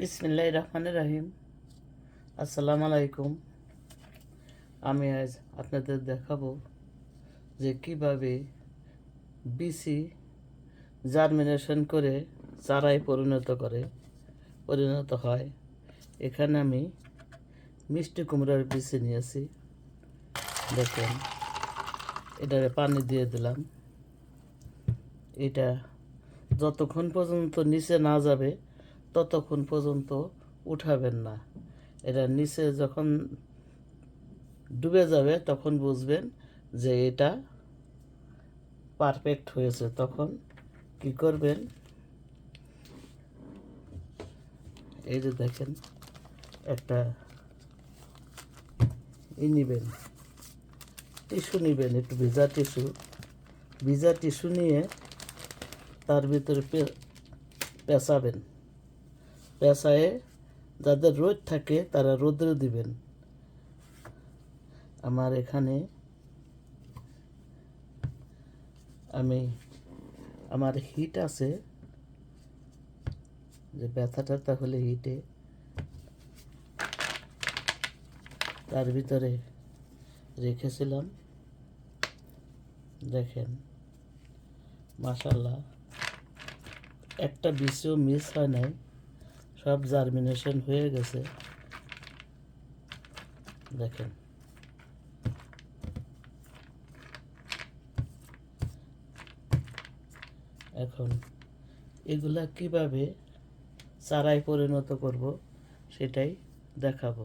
বিসমিল্লাহ রহমান রাহিম। আসসালামু আলাইকুম। আমি আজ আপনাদের দেখাবো যে কীভাবে বিসি জার্মিনেশন করে চারায় পরিণত করে, পরিণত হয়। এখানে আমি মিষ্টি কুমড়ার বিসি নিয়েছি। দেখেন, এটারে পানি দিয়ে দিলাম। এটা যতক্ষণ পর্যন্ত নিচে না যাবে ততক্ষণ পর্যন্ত উঠাবেন না। এটা নিচে যখন ডুবে যাবে তখন বুঝবেন যে এটা পারফেক্ট হয়েছে। তখন কি করবেন? এই যে দেখেন, একটা ই নিবেন, টিস্যু নিবেন, একটু ভিজা টিস্যু। ভিজা টিস্যু নিয়ে তার ভিতরে পেঁচাবেন। পেঁচায়ে যাদের রোদ থাকে, তারা রোদ্রে দিবেন। আমার এখানে আমি, আমার হিট আছে। যে ব্যথাটা, তাহলে হিটে তার ভিতরে রেখেছিলাম। দেখেন মাশাল্লাহ একটা বিষও মিস হয় নাই। সব জার্মিনেশন হয়ে গেছে। দেখেন। এখন এগুলা কীভাবে চারায় পরিণত করব সেটাই দেখাবো।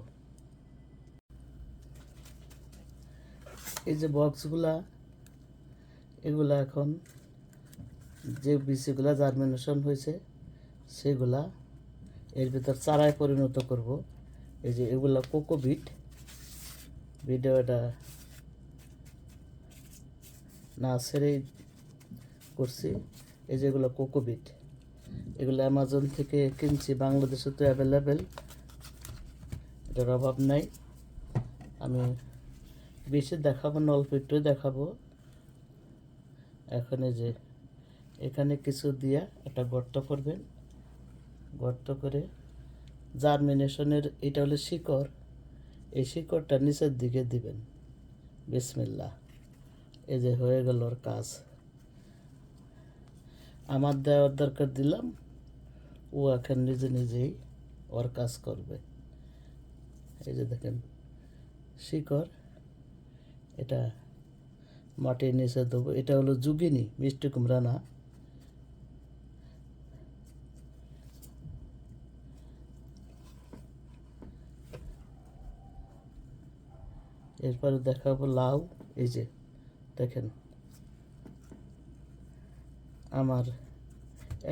এই যে বক্সগুলা এগুলা এখন যে বীজগুলা জার্মিনেশন হয়েছে, সেগুলা এর ভিতর চারায় পরিণত করব। এই যে এগুলা ভিডিও এটা না ছেড়েই করছি। এই যে এগুলো কোকো বিট। এগুলো অ্যামাজন থেকে কিনছি, বাংলাদেশে তো অ্যাভেলেবেল এটার অভাব নাই। আমি বেশি দেখাবো না, অল্প একটু দেখাবো। এখন যে এখানে কিছু দিয়া একটা গর্ত করবেন। গর্ত করে জার্মিনেশনের, এটা হলো শিকড়, এই শিকড়টা নিচের দিকে দিবেন। বিসমিল্লা এই যে হয়ে গেল ওর কাজ। আমার দেওয়ার দরকার দিলাম, ও এখন নিজে নিজেই ওর কাজ করবে। এই যে দেখেন, শিকড়, এটা মাটির নিচে দেবো, এটা হলো যুগিনী, মিষ্টি কুমড়া না। এরপরে দেখাবো লাউ, এই যে, দেখেন। আমার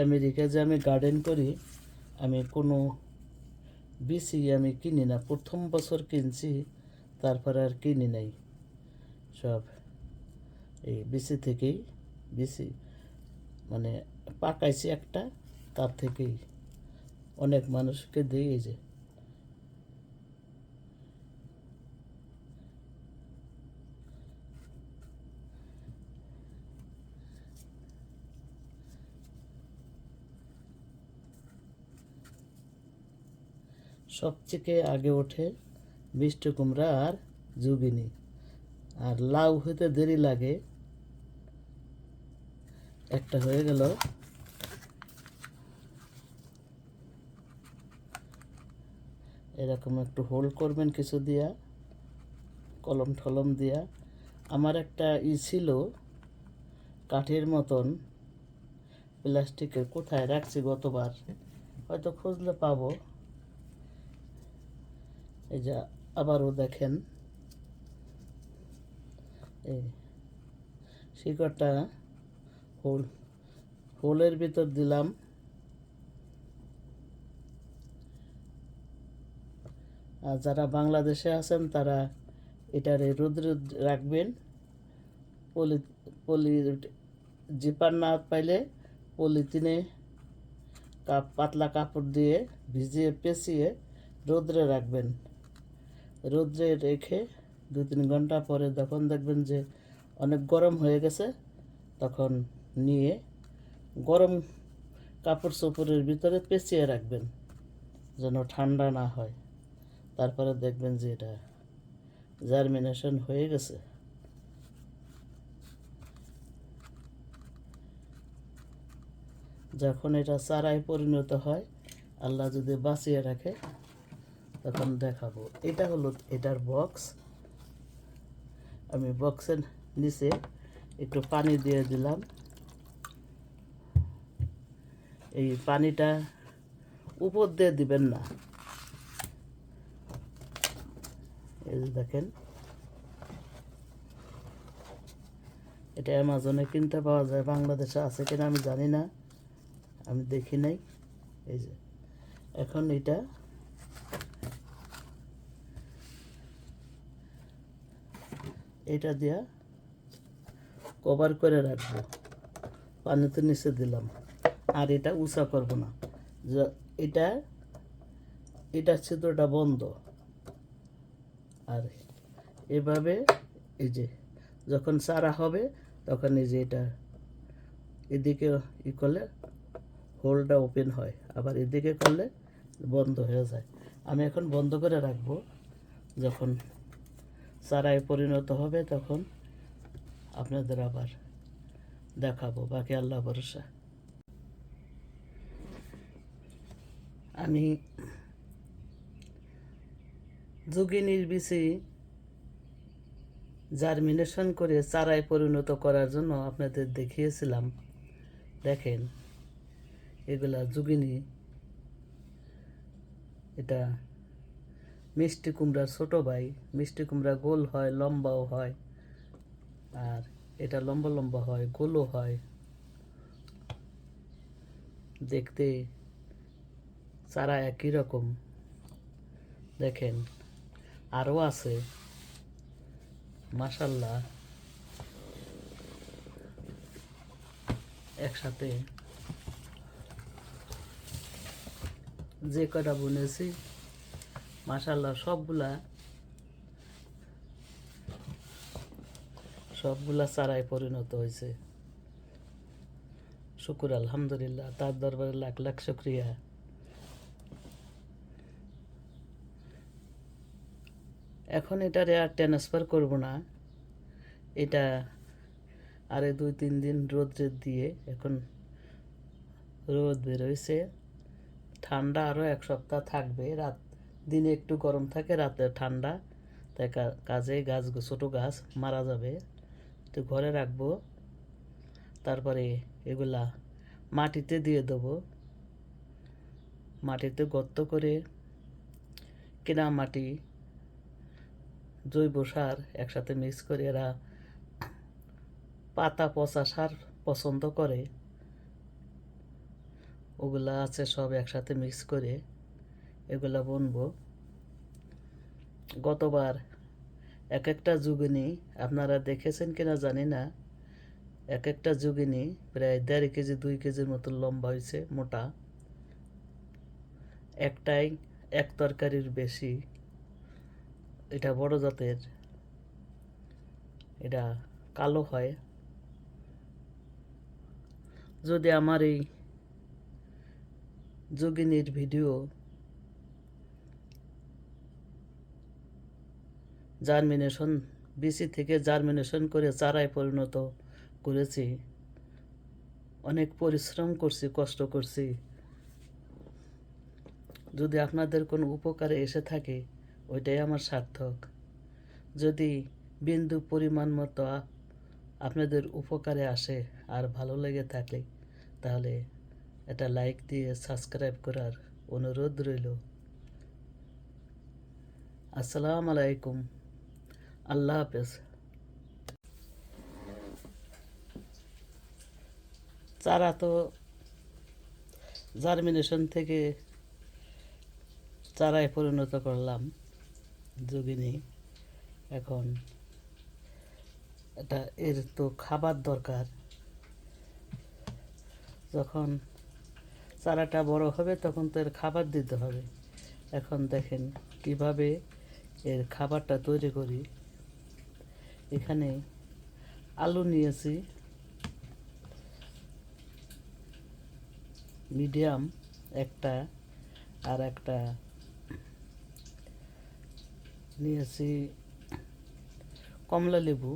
আমেরিকায় যে আমি গার্ডেন করি, আমি কোনো বিসি আমি কিনি না। প্রথম বছর কিনছি, তারপরে আর কিনি নাই। সব এই বিসি থেকেই বিসি মানে পাকাইছি একটা, তার থেকেই অনেক মানুষকে এই যে। সবথেকে আগে ওঠে মিষ্টি কুমড়া আর জুগিনি আর লাউ হতে দেরি লাগে। একটা হয়ে গেল। এরকম একটু হোল্ড করবেন কিছু দিয়া, কলম ঠলম দিয়া। আমার একটা ই ছিল কাঠের মতন, প্লাস্টিকের কোথায় রাখছি গতবার, হয়তো খুঁজলে পাবো। এই যে আবারও দেখেন। এই শিকড়টা হোল, হোলের ভিতর দিলাম। আর যারা বাংলাদেশে আছেন, তারা এটারে রোদ্রে রাখবেন। পলি পলি জিপার না পাইলে পলিথিনে কাপ, পাতলা কাপড় দিয়ে ভিজিয়ে পেঁচিয়ে রোদ্রে রাখবেন। রোদ্রে রেখে দু তিন ঘণ্টা পরে যখন দেখবেন যে অনেক গরম হয়ে গেছে, তখন নিয়ে গরম কাপড় চোপড়ের ভিতরে পেঁচিয়ে রাখবেন, যেন ঠান্ডা না হয়। তারপরে দেখবেন যে এটা জার্মিনেশন হয়ে গেছে। যখন এটা চারায় পরিণত হয়, আল্লাহ যদি বাঁচিয়ে রাখে তখন দেখাবো। এটা হলো এটার বক্স আমি বক্সের নিচে একটু পানি দিয়ে দিলাম। এই পানিটা উপর দিয়ে দিবেন না। এই যে দেখেন। এটা অ্যামাজনে কিনতে পাওয়া যায়, বাংলাদেশে আছে কিনা আমি জানি না। আমি দেখি নাই। এই যে, এখন এটা এটা দিয়া কভার করে রাখব। পানিতে নিচে দিলাম। আর এটা উঁচা করব না। এটা এটা ছিদ্রটা বন্ধ। আর এভাবে এই যে, যখন চারা হবে, তখন এই যে এটা এদিকে ই করলে হোলটা ওপেন হয়। আবার এদিকে করলে বন্ধ হয়ে যায়। আমি এখন বন্ধ করে রাখব। যখন চারায় পরিণত হবে, তখন আপনাদের আবার দেখাবো। বাকি আল্লাহ ভরসা। আমি যোগিনীর বিষে জার্মিনেশন করে চারায় পরিণত করার জন্য আপনাদের দেখিয়েছিলাম। দেখেন, এগুলা যুগিনী, এটা মিষ্টি কুমড়ার ছোট ভাই, মিষ্টি কুমড়া গোল হয়, লম্বাও হয়, আর এটা লম্বা লম্বা হয়, গোলও হয়। দেখতে চারা একই রকম। দেখেন, আরও আছে। মাসাল্লাহ একসাথে যে কটা বুনেছি মাসাল্লাহ সবগুলা সবগুলা চারায় পরিণত হয়েছে। শুকুর, আলহামদুলিল্লাহ, তার দরবারে লাখ লাখ শুক্রিয়া। এখন এটারে আর ট্রান্সফার করব না। এটা আরে দুই তিন দিন রোদ্রে দিয়ে এখন রোদ বেরোইছে ঠান্ডা আরও এক সপ্তাহ থাকবে, রাত দিনে একটু গরম থাকে, রাতে ঠান্ডা। তাই কাজে গাছ ছোটো গাছ মারা যাবে। তো ঘরে রাখব। তারপরে এগুলা মাটিতে দিয়ে দেবো। মাটিতে গর্ত করে কেনা মাটি, জৈব সার একসাথে মিক্স করে এরা পাতা, পচা সার পছন্দ করে। ওগুলা আছে সব একসাথে মিক্স করে। এগুলা বুনবো। গতবার এক একটা যুগিনী, আপনারা দেখেছেন কিনা জানি না এক একটা যুগিনী প্রায় দেড় কেজি, দুই কেজির মতো লম্বা হয়েছে, মোটা। একটাই এক তরকারির বেশি। এটা বড় জাতের। এটা কালো হয়। যদি আমার এই যোগিনীর ভিডিও জার্মিনেশন, বিসি থেকে জার্মিনেশন করে চারায় পরিণত করেছি। অনেক পরিশ্রম করছি, কষ্ট করছি। যদি আপনাদের কোনো উপকারে এসে থাকে, ওইটাই আমার সার্থক। যদি বিন্দু পরিমাণ মতো আপনাদের উপকারে আসে আর ভালো লেগে থাকে, তাহলে এটা লাইক দিয়ে সাবস্ক্রাইব করার অনুরোধ রইল। আসসালামু আলাইকুম। আল্লাহ হাফেজ। চারা তো জার্মিনেশন থেকে চারায় পরিণত করলাম যোগিনী এখন এটা এর তো খাবার দরকার। যখন চারাটা বড় হবে তখন তো এর খাবার দিতে হবে। এখন দেখেন কীভাবে এর খাবারটা তৈরি করি। এখানে আলু নিয়েছি। মিডিয়াম একটা আর একটা নিয়েছি কমলা লেবু।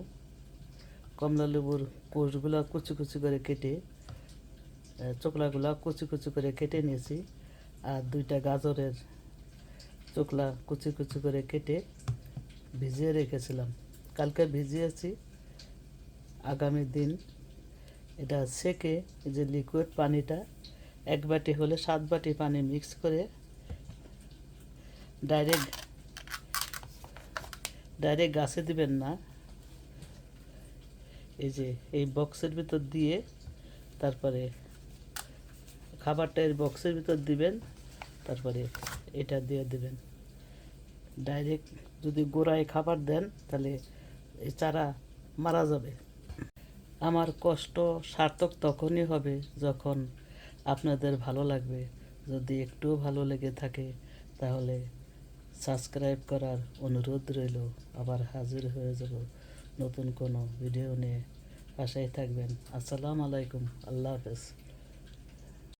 কমলা লেবুর কোষগুলো কুচি কুচি করে কেটে চোকলাগুলা কুচি কুচি করে কেটে নিয়েছি। আর দুইটা গাজরের চোকলা কুচি কুচি করে কেটে ভিজিয়ে রেখেছিলাম। কালকে ভিজিয়েছি আগামী দিন। এটা সেকে যে লিকুইড পানিটা এক বাটি হলে সাত বাটি পানি মিক্স করে ডাইরেক্ট ডাইরেক্ট গাছে দিবেন না। এই যে, এই বক্সের ভিতর দিয়ে তারপরে খাবারটা এই বক্সের ভিতর দিবেন, তারপরে এটা দিয়ে দিবেন। ডাইরেক্ট যদি গোড়ায় খাবার দেন, তাহলে চারা মারা যাবে। আমার কষ্ট সার্থক তখনই হবে যখন আপনাদের ভালো লাগবে। যদি একটুও ভালো লেগে থাকে, তাহলে সাবস্ক্রাইব করার অনুরোধ রইল। আবার হাজির হয়ে যাব নতুন কোনো ভিডিও নিয়ে। পাশেই থাকবেন। আসসালামু আলাইকুম। আল্লাহ হাফেজ।